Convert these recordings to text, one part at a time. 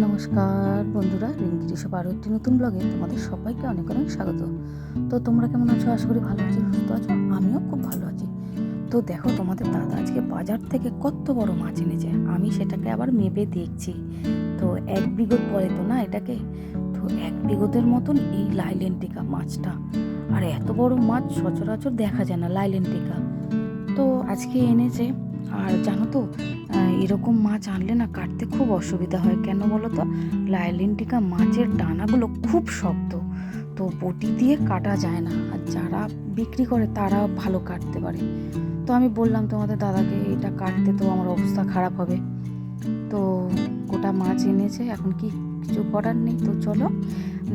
নমস্কার বন্ধুরা, রিঙ্কি সব আরও একটি নতুন ব্লগে তোমাদের সবাইকে অনেক অনেক স্বাগত। তো তোমরা কেমন আছো? আশা করি ভালো আছো, সুস্থ আছো, আমিও খুব ভালো আছি। তো দেখো তোমাদের দাদা আজকে বাজার থেকে কত বড় মাছ এনেছে, আমি সেটাকে আবার মেপে দেখছি। তো এক বিঘত পরে তো না এটাকে? তো এক বিঘতের মতন এই লাইলেন্টিকা মাছটা। আর এত বড় মাছ সচরাচর দেখা যায় না লাইলেন্টিকা। তো আজকে এনেছে আর জানো তো এরকম মাছ আনলে না কাটতে খুব অসুবিধা হয়। কেন বলো তো? লাইলিনটিকা মাছের ডানাগুলো খুব শক্ত, তো বটি দিয়ে কাটা যায় না। আর যারা বিক্রি করে তারা ভালো কাটতে পারে। তো আমি বললাম তোমাদের দাদাকে, এটা কাটতে তো আমার অবস্থা খারাপ হবে। তো গোটা মাছ এনেছে, এখন কি কিছু করার নেই? তো চলো,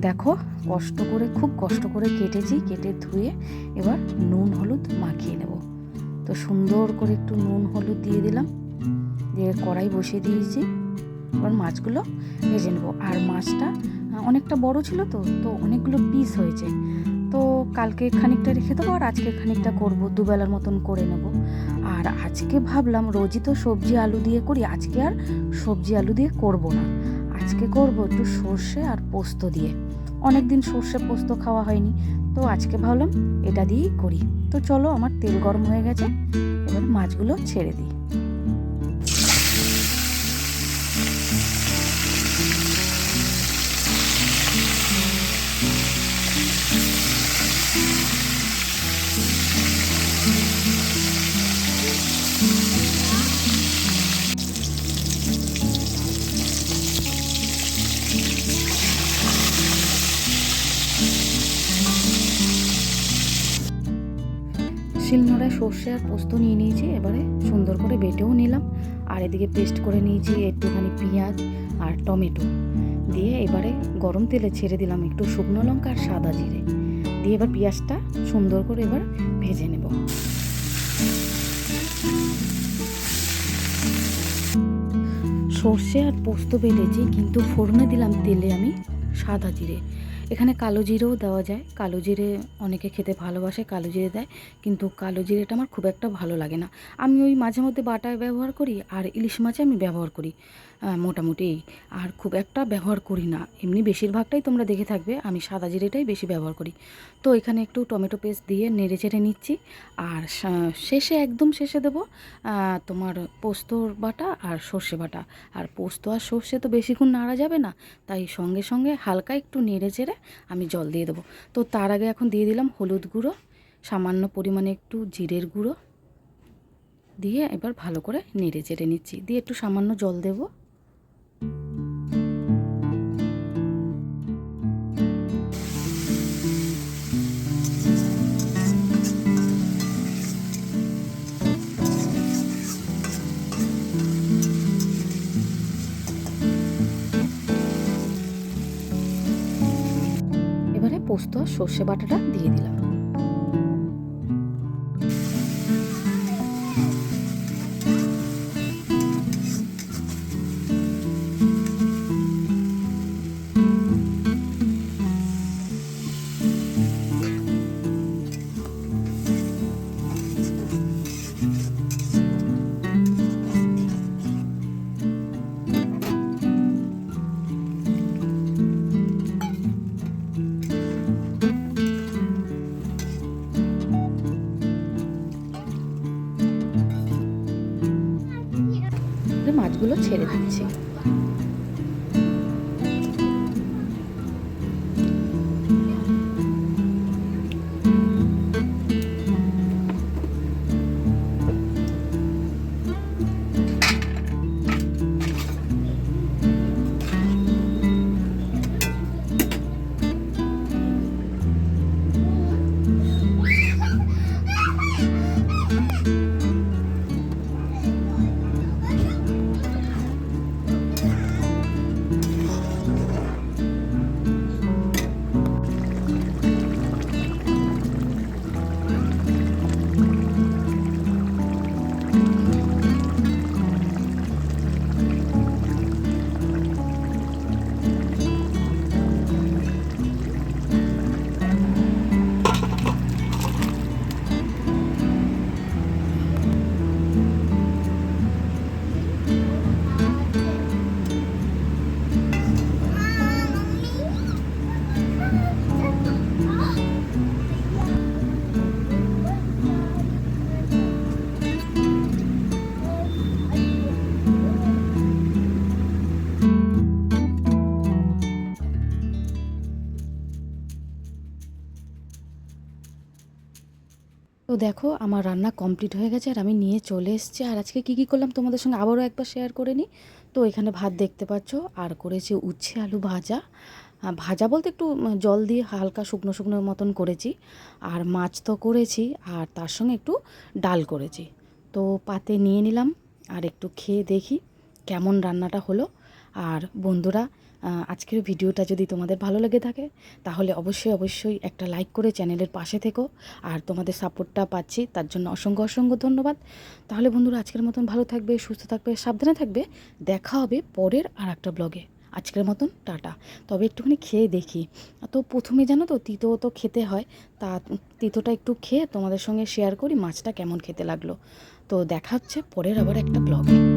দেখো, কষ্ট করে, খুব কষ্ট করে কেটেছি। কেটে ধুয়ে এবার নুন, হলুদ মাখিয়ে নেব। তো সুন্দর করে একটু নুন, হলুদ দিয়ে দিলাম। দিয়ে কড়াই বসিয়ে দিয়েছি। এবার মাছগুলো ভেজে নেব। আর মাছটা অনেকটা বড় ছিল তো তো অনেকগুলো পিস হয়েছে। তো কালকে খানিকটা রেখে দেবো আর আজকে খানিকটা করব, দুবেলার মতন করে নেব। আর আজকে ভাবলাম, রোজই তো সবজি আলু দিয়ে করি, আজকে আর সবজি আলু দিয়ে করব না। আজকে করব একটু সর্ষে আর পোস্ত দিয়ে। অনেক দিন সর্ষে পোস্ত খাওয়া হয়নি, তো আজকে ভাবলাম এটা দিয়েই করি। তো চলো, আমার তেল গরম হয়ে গেছে, এবার মাছগুলো ছেড়ে দিই। শিলনোড়ায় সর্ষে আর পোস্ত নিয়ে নিয়েছি, এবারে সুন্দর করে বেটেও নিলাম। আর এদিকে পেস্ট করে নিয়েছি একটুখানি পেঁয়াজ আর টমেটো। দিয়ে এবারে গরম তেলে ছেড়ে দিলাম একটু শুকনো লঙ্কা আর সাদা জিরে। দিয়ে এবার পেঁয়াজটা সুন্দর করে এবার ভেজে নেব। সর্ষে আর পোস্ত বেটেছি, কিন্তু ফোড়নে দিলাম তেলে আমি সাদা জিরে। এখানে কালো জিরেও দেওয়া যায়। কালো জিরে অনেকে খেতে ভালোবাসে, কালো জিরে দেয়। কিন্তু কালো জিরেটা আমার খুব একটা ভালো লাগে না। আমি ওই মাঝে মধ্যে বাটায় ব্যবহার করি আর ইলিশ মাছে আমি ব্যবহার করি। মোটামুটি। আর খুব একটা ব্যবহার করি না। এমনি বেশিরভাগটাই তোমরা দেখে থাকবে। আমি সাদা জিরেটাই বেশি ব্যবহার করি। তো এখানে একটু টমেটো পেস্ট দিয়ে নেড়ে চেড়ে নিচ্ছি। আর শেষে, একদম শেষে দেবো তোমার পোস্তর বাটা আর সর্ষে বাটা। আর পোস্ত আর সর্ষে তো বেশিক্ষণ নাড়া যাবে না। তাই সঙ্গে সঙ্গে হালকা একটু নেড়ে চেড়ে আমি জল দিয়ে দেবো। তো তার আগে এখন দিয়ে দিলাম হলুদ গুঁড়ো, সামান্য পরিমাণে একটু জিরের গুঁড়ো। দিয়ে এবার ভালো করে নেড়ে চেড়ে নিচ্ছি। দিয়ে একটু সামান্য জল দেবো। পোস্ত আর সর্ষে বাটাটা দিয়ে দিলাম। মাছগুলো ছেড়ে দিচ্ছি। দেখো, আমার রান্না কমপ্লিট হয়ে গেছে আর আমি নিয়ে চলে এসেছি। আর আজকে কী কী করলাম তোমাদের সঙ্গে আবারও একবার শেয়ার করে নিই। তো এখানে ভাত দেখতে পাচ্ছ, আর করেছি উচ্ছে আলু ভাজা। ভাজা বলতে একটু জল দিয়ে হালকা শুকনো শুকনো মতন করেছি। আর মাছ তো করেছি, আর তার সঙ্গে একটু ডাল করেছি। তো পাতে নিয়ে নিলাম, আর একটু খেয়ে দেখি কেমন রান্নাটা হলো। আর বন্ধুরা আজকের ভিডিওটা যদি তোমাদের ভালো লেগে থাকে, তাহলে অবশ্যই অবশ্যই একটা লাইক করে চ্যানেলের পাশে থেকো। আর তোমাদের সাপোর্টটা পাচ্ছি, তার জন্য অসংখ্য অসংখ্য ধন্যবাদ। তাহলে বন্ধুরা, আজকের মতন ভালো থাকবে, সুস্থ থাকবে, সাবধানে থাকবে। দেখা হবে পরের আর একটা ব্লগে। আজকের মতন, টাটা। তবে একটুখানি খেয়ে দেখি। তো প্রথমে জানো তো, তিতো তো খেতে হয়। তা তিতোটা একটু খেয়ে তোমাদের সঙ্গে শেয়ার করি মাছটা কেমন খেতে লাগল। তো দেখা হচ্ছে পরের আবার একটা ব্লগে।